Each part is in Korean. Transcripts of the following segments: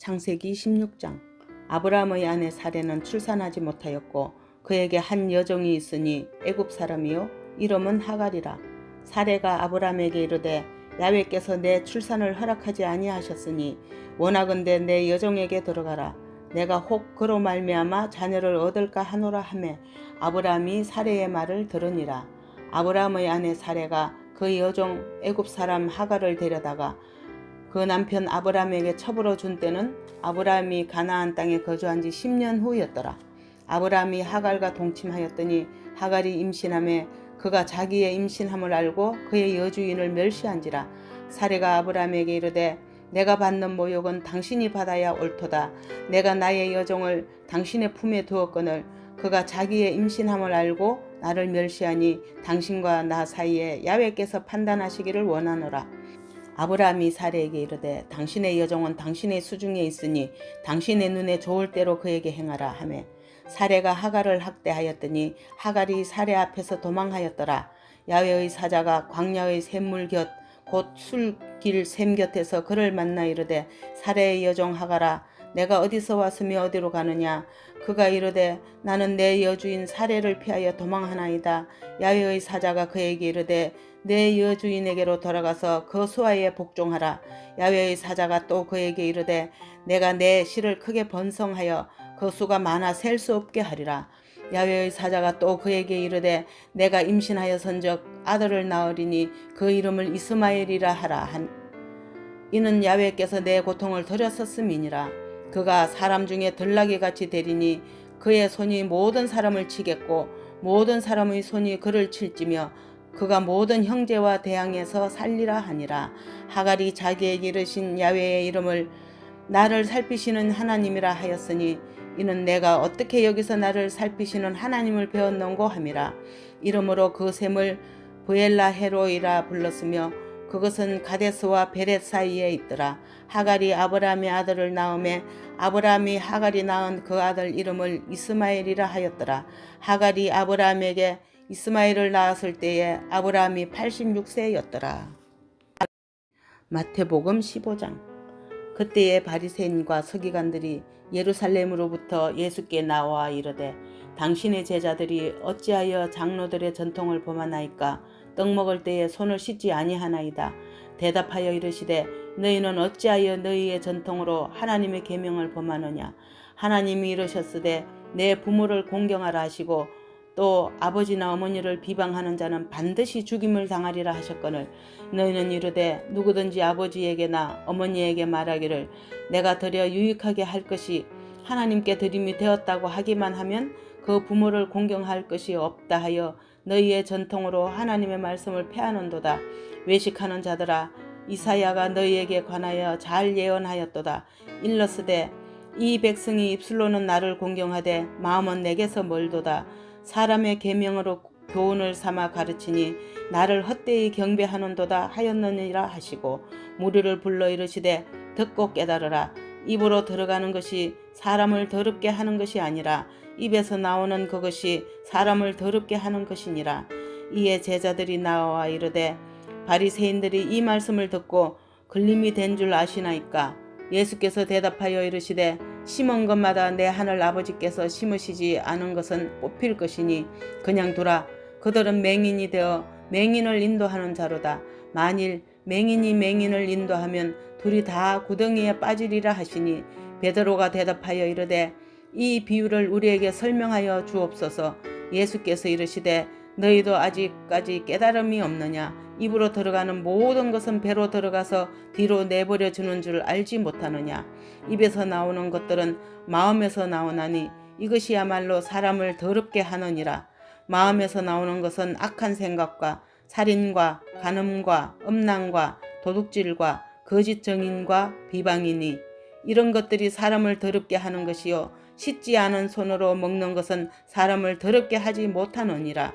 창세기 16장. 아브라함의 아내 사레는 출산하지 못하였고 그에게 한 여종이 있으니 애굽 사람이요 이름은 하갈이라. 사레가 아브라함에게 이르되 야외께서 내 출산을 허락하지 아니하셨으니 원하건대 내 여종에게 들어가라. 내가 혹 그로 말미암아 자녀를 얻을까 하노라 하매 아브라함이 사레의 말을 들으니라. 아브라함의 아내 사레가 그 여종 애굽 사람 하갈을 데려다가 그 남편 아브라함에게 첩으로 준 때는 아브라함이 가나안 땅에 거주한 지 10년 후였더라. 아브라함이 하갈과 동침하였더니 하갈이 임신함에 그가 자기의 임신함을 알고 그의 여주인을 멸시한지라 사례가 아브라함에게 이르되 내가 받는 모욕은 당신이 받아야 옳도다. 내가 나의 여종을 당신의 품에 두었거늘 그가 자기의 임신함을 알고 나를 멸시하니 당신과 나 사이에 야외께서 판단하시기를 원하노라. 아브라함이 사례에게 이르되 당신의 여종은 당신의 수중에 있으니 당신의 눈에 좋을 대로 그에게 행하라 하매 사례가 하갈을 학대하였더니 하갈이 사례 앞에서 도망하였더라. 야외의 사자가 광야의 샘물 곁 곧 술길 샘 곁에서 그를 만나 이르되 사례의 여종 하갈아 내가 어디서 왔으며 어디로 가느냐? 그가 이르되 나는 내 여주인 사례를 피하여 도망하나이다. 야외의 사자가 그에게 이르되 내 여주인에게로 돌아가서 그 수하에 복종하라. 야외의 사자가 또 그에게 이르되 내가 내 실을 크게 번성하여 그 수가 많아 셀 수 없게 하리라. 야외의 사자가 또 그에게 이르되 내가 임신하여 선적 아들을 낳으리니 그 이름을 이스마엘이라 하라 한 이는 야외께서 내 고통을 들였었음이니라 그가 사람 중에 들나귀 같이 되리니 그의 손이 모든 사람을 치겠고 모든 사람의 손이 그를 칠지며 그가 모든 형제와 대항해서 살리라 하니라. 하갈이 자기에게 이르신 야외의 이름을 나를 살피시는 하나님이라 하였으니 이는 내가 어떻게 여기서 나를 살피시는 하나님을 배웠는고 함이라. 이름으로 그 샘을 부엘라 헤로이라 불렀으며 그것은 가데스와 베렛 사이에 있더라. 하갈이 아브라함의 아들을 낳음에 아브라함이 하갈이 낳은 그 아들 이름을 이스마엘이라 하였더라. 하갈이 아브라함에게 이스마엘을 낳았을 때에 아브라함이 86세였더라. 마태복음 15장 그때에 바리새인과 서기관들이 예루살렘으로부터 예수께 나와 이르되 당신의 제자들이 어찌하여 장로들의 전통을 범하나이까 떡 먹을 때에 손을 씻지 아니하나이다. 대답하여 이르시되 너희는 어찌하여 너희의 전통으로 하나님의 계명을 범하느냐 하나님이 이르셨으되 내 부모를 공경하라 하시고 또 아버지나 어머니를 비방하는 자는 반드시 죽임을 당하리라 하셨거늘. 너희는 이르되 누구든지 아버지에게나 어머니에게 말하기를 내가 드려 유익하게 할 것이 하나님께 드림이 되었다고 하기만 하면 그 부모를 공경할 것이 없다 하여 너희의 전통으로 하나님의 말씀을 패하는도다. 외식하는 자들아 이사야가 너희에게 관하여 잘 예언하였도다. 일러스되 이 백성이 입술로는 나를 공경하되 마음은 내게서 멀도다 사람의 계명으로 교훈을 삼아 가르치니 나를 헛되이 경배하는도다 하였느니라 하시고 무리를 불러 이르시되 듣고 깨달으라. 입으로 들어가는 것이 사람을 더럽게 하는 것이 아니라 입에서 나오는 그것이 사람을 더럽게 하는 것이니라. 이에 제자들이 나와 이르되 바리새인들이 이 말씀을 듣고 걸림이 된 줄 아시나이까 예수께서 대답하여 이르시되 심은 것마다 내 하늘 아버지께서 심으시지 않은 것은 뽑힐 것이니 그냥 두라. 그들은 맹인이 되어 맹인을 인도하는 자로다. 만일 맹인이 맹인을 인도하면 둘이 다 구덩이에 빠지리라 하시니 베드로가 대답하여 이르되 이 비유를 우리에게 설명하여 주옵소서. 예수께서 이르시되 너희도 아직까지 깨달음이 없느냐? 입으로 들어가는 모든 것은 배로 들어가서 뒤로 내버려 주는 줄 알지 못하느냐? 입에서 나오는 것들은 마음에서 나오나니 이것이야말로 사람을 더럽게 하느니라. 마음에서 나오는 것은 악한 생각과 살인과 간음과 음란과 도둑질과 거짓 정인과 비방이니 이런 것들이 사람을 더럽게 하는 것이요 씻지 않은 손으로 먹는 것은 사람을 더럽게 하지 못하느니라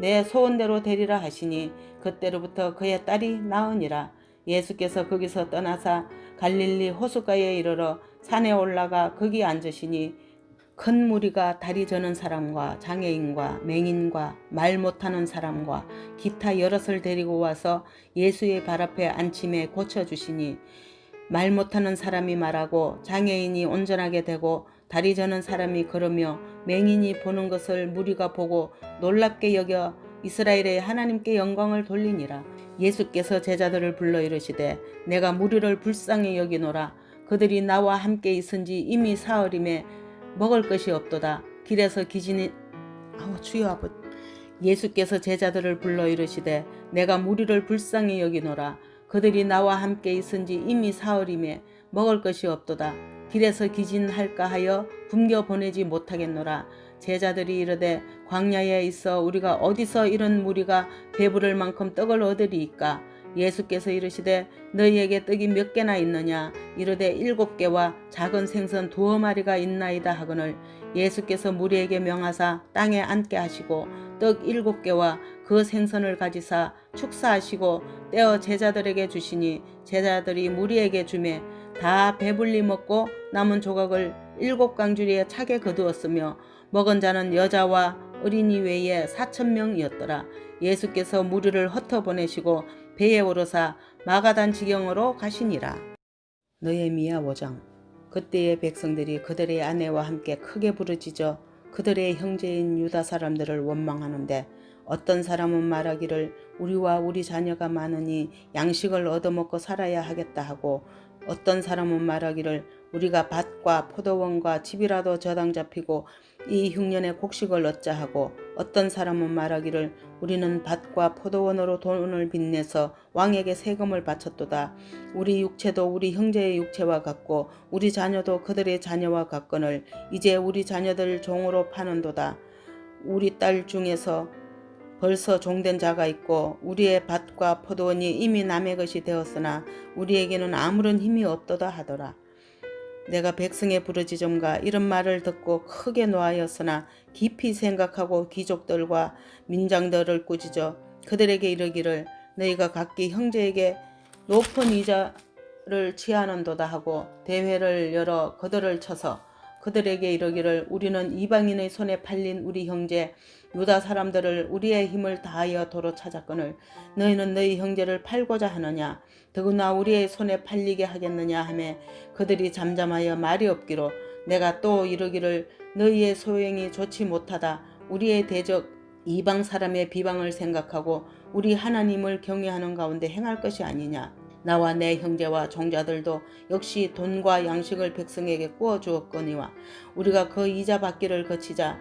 내 소원대로 되리라 하시니 그때로부터 그의 딸이 나으니라. 예수께서 거기서 떠나사 갈릴리 호숫가에 이르러 산에 올라가 거기 앉으시니 큰 무리가 다리 저는 사람과 장애인과 맹인과 말 못하는 사람과 기타 여럿을 데리고 와서 예수의 발 앞에 앉힘에 고쳐주시니 말 못하는 사람이 말하고 장애인이 온전하게 되고 다리 저는 사람이 걸으며 맹인이 보는 것을 무리가 보고 놀랍게 여겨 이스라엘의 하나님께 영광을 돌리니라. 예수께서 제자들을 불러 이르시되 내가 무리를 불쌍히 여기노라. 그들이 나와 함께 있은지 이미 사흘임에 먹을 것이 없도다. 길에서 기진이 아우 주여 아버 예수께서 제자들을 불러 이르시되 내가 무리를 불쌍히 여기노라. 그들이 나와 함께 있은지 이미 사흘임에 먹을 것이 없도다. 길에서 기진할까 하여 굶겨 보내지 못하겠노라. 제자들이 이르되 광야에 있어 우리가 어디서 이런 무리가 배부를 만큼 떡을 얻으리이까? 예수께서 이르시되 너희에게 떡이 몇 개나 있느냐? 이르되 일곱 개와 작은 생선 두어 마리가 있나이다 하거늘. 예수께서 무리에게 명하사 땅에 앉게 하시고 떡 일곱 개와 그 생선을 가지사 축사하시고 떼어 제자들에게 주시니 제자들이 무리에게 주매 다 배불리 먹고 남은 조각을 일곱 강주리에 차게 거두었으며 먹은 자는 여자와 어린이 외에 사천 명이었더라. 예수께서 무리를 흩어 보내시고 배에 오르사 마가단 지경으로 가시니라. 느헤미야 5장 그때의 백성들이 그들의 아내와 함께 크게 부르짖어 그들의 형제인 유다 사람들을 원망하는데 어떤 사람은 말하기를 우리와 우리 자녀가 많으니 양식을 얻어먹고 살아야 하겠다 하고 어떤 사람은 말하기를 우리가 밭과 포도원과 집이라도 저당 잡히고 이 흉년에 곡식을 얻자 하고 어떤 사람은 말하기를 우리는 밭과 포도원으로 돈을 빚내서 왕에게 세금을 바쳤도다. 우리 육체도 우리 형제의 육체와 같고 우리 자녀도 그들의 자녀와 같거늘 이제 우리 자녀들 종으로 파는도다. 우리 딸 중에서 벌써 종된 자가 있고 우리의 밭과 포도원이 이미 남의 것이 되었으나 우리에게는 아무런 힘이 없도다 하더라. 내가 백성의 부르짖음과 이런 말을 듣고 크게 노하였으나 깊이 생각하고 귀족들과 민장들을 꾸짖어 그들에게 이르기를 너희가 각기 형제에게 높은 이자를 취하는도다 하고 대회를 열어 그들을 쳐서 그들에게 이르기를 우리는 이방인의 손에 팔린 우리 형제 유다 사람들을 우리의 힘을 다하여 도로 찾았거늘 너희는 너희 형제를 팔고자 하느냐? 더구나 우리의 손에 팔리게 하겠느냐? 하매 그들이 잠잠하여 말이 없기로 내가 또 이르기를 너희의 소행이 좋지 못하다. 우리의 대적 이방 사람의 비방을 생각하고 우리 하나님을 경외하는 가운데 행할 것이 아니냐? 나와 내 형제와 종자들도 역시 돈과 양식을 백성에게 구워 주었거니와 우리가 그 이자 받기를 거치자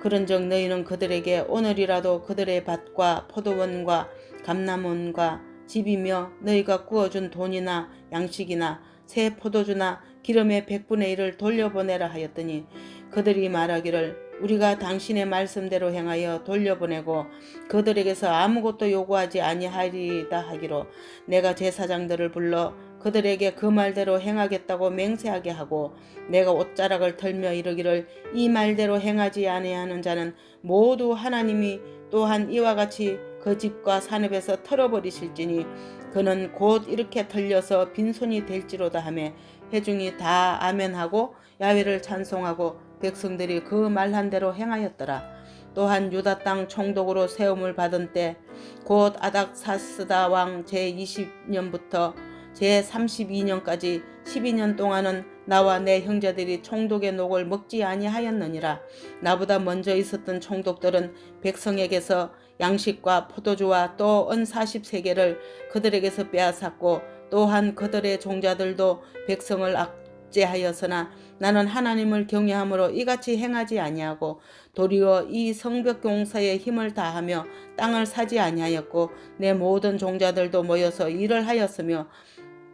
그런즉 너희는 그들에게 오늘이라도 그들의 밭과 포도원과 감남원과 집이며 너희가 구워준 돈이나 양식이나 새 포도주나 기름의 백분의 일을 돌려보내라 하였더니 그들이 말하기를 우리가 당신의 말씀대로 행하여 돌려보내고 그들에게서 아무것도 요구하지 아니하리이다 하기로 내가 제사장들을 불러 그들에게 그 말대로 행하겠다고 맹세하게 하고 내가 옷자락을 털며 이르기를 이 말대로 행하지 아니하는 자는 모두 하나님이 또한 이와 같이 그 집과 산업에서 털어버리실지니 그는 곧 이렇게 털려서 빈손이 될지로다 하매 회중이 다 아멘하고 야훼를 찬송하고 백성들이 그 말한 대로 행하였더라. 또한 유다 땅 총독으로 세움을 받은 때 곧 아닥사스다 왕 제20년부터 제 32년까지 12년 동안은 나와 내 형제들이 총독의 녹을 먹지 아니하였느니라. 나보다 먼저 있었던 총독들은 백성에게서 양식과 포도주와 또 은 43개를 그들에게서 빼앗았고 또한 그들의 종자들도 백성을 악, 어찌하여서나 나는 하나님을 경외함으로 이같이 행하지 아니하고 도리어 이 성벽 공사에 힘을 다하며 땅을 사지 아니하였고 내 모든 종자들도 모여서 일을 하였으며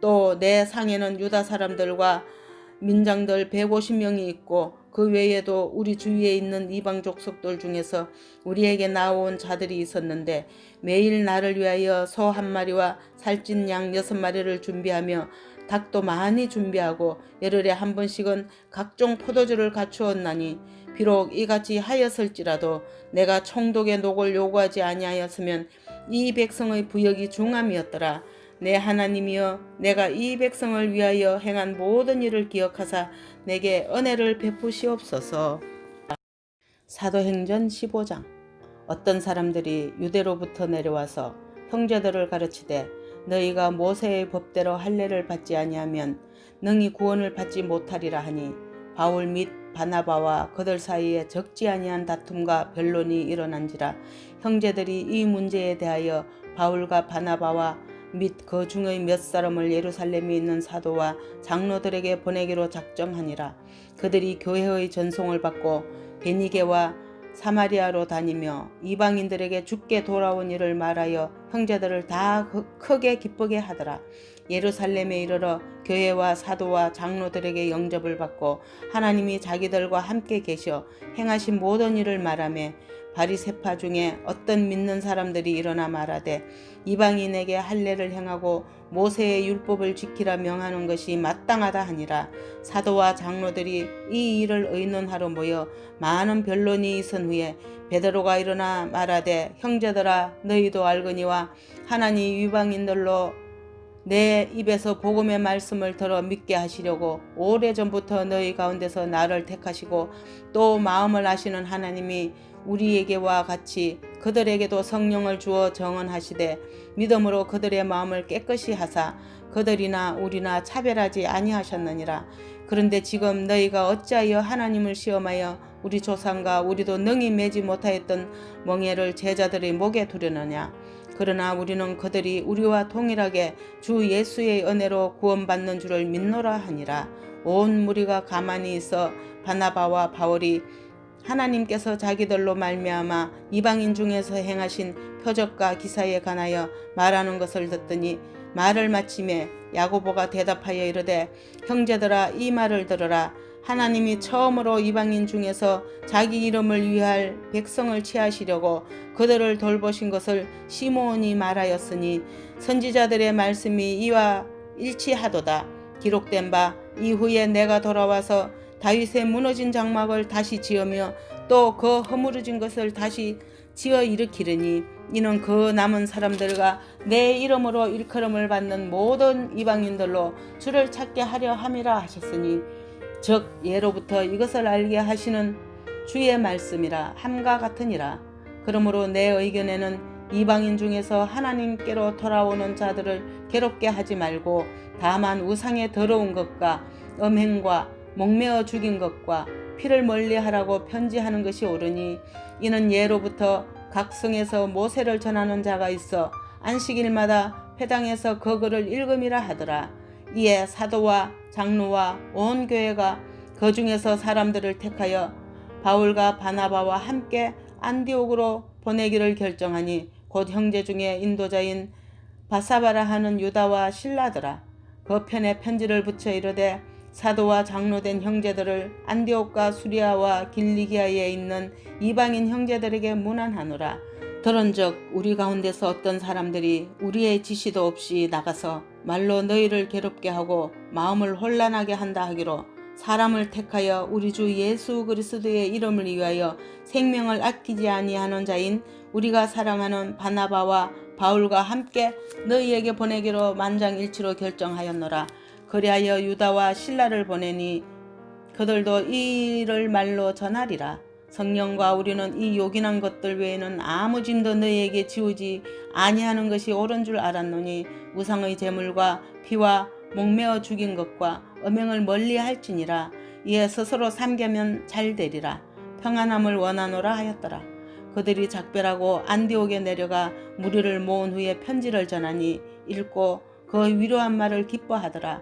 또 내 상에는 유다 사람들과 민장들 150명이 있고 그 외에도 우리 주위에 있는 이방 족속들 중에서 우리에게 나온 자들이 있었는데 매일 나를 위하여 소 한 마리와 살찐 양 여섯 마리를 준비하며 닭도 많이 준비하고 열흘에 한 번씩은 각종 포도주를 갖추었나니 비록 이같이 하였을지라도 내가 총독의 녹을 요구하지 아니하였으면 이 백성의 부역이 중함이었더라. 내 하나님이여 내가 이 백성을 위하여 행한 모든 일을 기억하사 내게 은혜를 베푸시옵소서. 사도행전 15장 어떤 사람들이 유대로부터 내려와서 형제들을 가르치되 너희가 모세의 법대로 할례를 받지 아니하면 능히 구원을 받지 못하리라 하니 바울 및 바나바와 그들 사이에 적지 아니한 다툼과 변론이 일어난지라 형제들이 이 문제에 대하여 바울과 바나바와 및 그 중의 몇 사람을 예루살렘에 있는 사도와 장로들에게 보내기로 작정하니라 그들이 교회의 전송을 받고 베니게와 사마리아로 다니며 이방인들에게 죽게 돌아온 일을 말하여 형제들을 다 크- 크게 기쁘게 하더라. 예루살렘에 이르러 교회와 사도와 장로들에게 영접을 받고 하나님이 자기들과 함께 계셔 행하신 모든 일을 말하며 바리세파 중에 어떤 믿는 사람들이 일어나 말하되 이방인에게 할례를 행하고 모세의 율법을 지키라 명하는 것이 마땅하다 하니라. 사도와 장로들이 이 일을 의논하러 모여 많은 변론이 있은 후에 베드로가 일어나 말하되 형제들아 너희도 알거니와 하나님 이방인들로 내 입에서 복음의 말씀을 들어 믿게 하시려고 오래전부터 너희 가운데서 나를 택하시고 또 마음을 아시는 하나님이 우리에게와 같이 그들에게도 성령을 주어 정언하시되 믿음으로 그들의 마음을 깨끗이 하사 그들이나 우리나 차별하지 아니하셨느니라. 그런데 지금 너희가 어찌하여 하나님을 시험하여 우리 조상과 우리도 능히 매지 못하였던 멍에를 제자들의 목에 두려느냐 그러나 우리는 그들이 우리와 동일하게 주 예수의 은혜로 구원받는 줄을 믿노라 하니라. 온 무리가 가만히 있어 바나바와 바울이 하나님께서 자기들로 말미암아 이방인 중에서 행하신 표적과 기사에 관하여 말하는 것을 듣더니 말을 마침에 야고보가 대답하여 이르되 형제들아 이 말을 들으라 하나님이 처음으로 이방인 중에서 자기 이름을 위할 백성을 취하시려고 그들을 돌보신 것을 시므온이 말하였으니 선지자들의 말씀이 이와 일치하도다. 기록된 바 이후에 내가 돌아와서 다윗의 무너진 장막을 다시 지으며 또 그 허물어진 것을 다시 지어 일으키리니 이는 그 남은 사람들과 내 이름으로 일컬음을 받는 모든 이방인들로 주를 찾게 하려 함이라 하셨으니 즉 예로부터 이것을 알게 하시는 주의 말씀이라 함과 같으니라 그러므로 내 의견에는 이방인 중에서 하나님께로 돌아오는 자들을 괴롭게 하지 말고 다만 우상의 더러운 것과 음행과 목매어 죽인 것과 피를 멀리하라고 편지하는 것이 옳으니 이는 예로부터 각 성에서 모세를 전하는 자가 있어 안식일마다 회당에서 그 글을 읽음이라 하더라. 이에 사도와 장로와 온 교회가 그 중에서 사람들을 택하여 바울과 바나바와 함께 안디옥으로 보내기를 결정하니 곧 형제 중에 인도자인 바사바라 하는 유다와 신라더라. 그 편에 편지를 붙여 이르되 사도와 장로된 형제들을 안디옥과 수리아와 길리기아에 있는 이방인 형제들에게 문안하노라. 들은즉 우리 가운데서 어떤 사람들이 우리의 지시도 없이 나가서 말로 너희를 괴롭게 하고 마음을 혼란하게 한다 하기로 사람을 택하여 우리 주 예수 그리스도의 이름을 위하여 생명을 아끼지 아니하는 자인 우리가 사랑하는 바나바와 바울과 함께 너희에게 보내기로 만장일치로 결정하였노라. 그리하여 유다와 신라를 보내니 그들도 이 일을 말로 전하리라. 성령과 우리는 이 요긴한 것들 외에는 아무 짐도 너희에게 지우지 아니하는 것이 옳은 줄 알았노니 우상의 제물과 피와 목매어 죽인 것과 음행을 멀리 할지니라. 이에 스스로 삼가면 잘 되리라. 평안함을 원하노라 하였더라. 그들이 작별하고 안디옥에 내려가 무리를 모은 후에 편지를 전하니 읽고 그 위로한 말을 기뻐하더라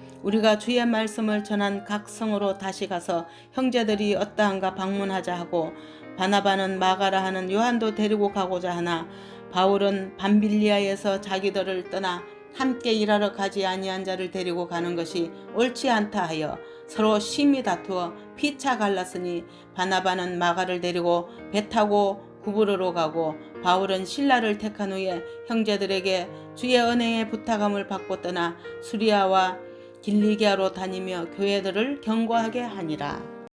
우리가 주의 말씀을 전한 각 성으로 다시 가서 형제들이 어떠한가 방문하자 하고 바나바는 마가라 하는 요한도 데리고 가고자 하나 바울은 밤빌리아에서 자기들을 떠나 함께 일하러 가지 아니한 자를 데리고 가는 것이 옳지 않다 하여 서로 심히 다투어 피차 갈랐으니 바나바는 마가를 데리고 배 타고 구부르로 가고 바울은 신라를 택한 후에 형제들에게 주의 은혜의 부탁함을 받고 떠나 수리아와 길리기아로 다니며 교회들을 경고하게 하니라.